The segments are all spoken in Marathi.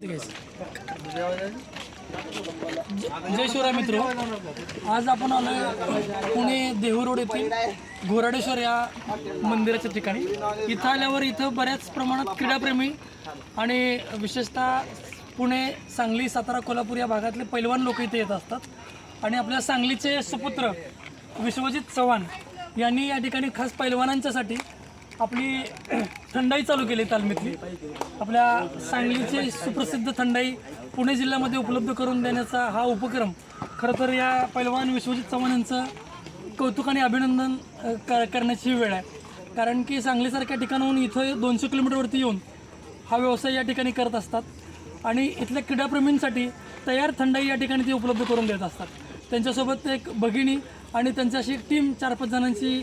जय शिवराय मित्र. आज आपण आलो पुणे देहू रोड येथील घोराडेश्वर या मंदिराच्या ठिकाणी. इथं आल्यावर इथं बऱ्याच प्रमाणात क्रीडाप्रेमी आणि विशेषतः पुणे सांगली सातारा कोल्हापूर या भागातले पैलवान लोक इथे येत असतात. आणि आपल्या सांगलीचे सुपुत्र विश्वजित चव्हाण यांनी या ठिकाणी खास पैलवानांच्यासाठी आपली थंडाई चालू केली तालमीतली. आपल्या सांगलीची सुप्रसिद्ध थंडाई पुणे जिल्ह्यामध्ये उपलब्ध करून देण्याचा हा उपक्रम खरं तर या पैलवान विश्वजित चव्हाण यांचं कौतुक आणि अभिनंदन कर करण्याची वेळ आहे. कारण की सांगलीसारख्या ठिकाणाहून इथं दोनशे किलोमीटरवरती येऊन हा व्यवसाय या ठिकाणी करत असतात. आणि इथल्या क्रीडाप्रेमींसाठी तयार थंडाई या ठिकाणी ते उपलब्ध करून देत असतात. त्यांच्यासोबत एक भगिनी आणि त्यांच्याशी एक टीम चार पाच जणांची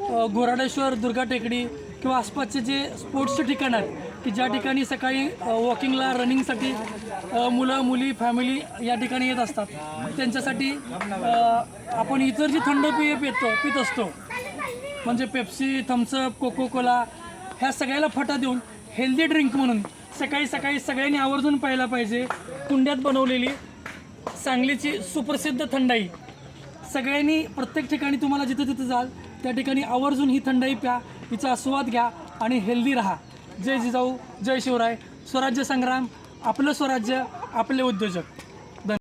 घोराडेश्वर दुर्गा टेकडी किंवा आसपासचे जे स्पोर्ट्सचे ठिकाण आहेत की ज्या ठिकाणी सकाळी वॉकिंगला रनिंगसाठी मुलं मुली फॅमिली या ठिकाणी येत असतात. त्यांच्यासाठी आपण इतर जी थंड पेय पितो पित असतो म्हणजे पेप्सी थम्सअप कोको कोला ह्या सगळ्याला फटा देऊन हेल्दी ड्रिंक म्हणून सकाळी सकाळी सगळ्यांनी आवर्जून प्यायला पाहिजे. कुंड्यात बनवलेली सांगलीची सुप्रसिद्ध थंडाई. सगळ्यांनी प्रत्येक ठिकाणी तुम्हाला जिथं तिथं जाल त्या ठिकाणी आवर्जून ही थंडाई प्या हिचा आस्वाद घ्या आणि हेल्दी राहा. जय जिजाऊ जय शिवराय. स्वराज्य संग्राम आपलं स्वराज्य आपले उद्योजक.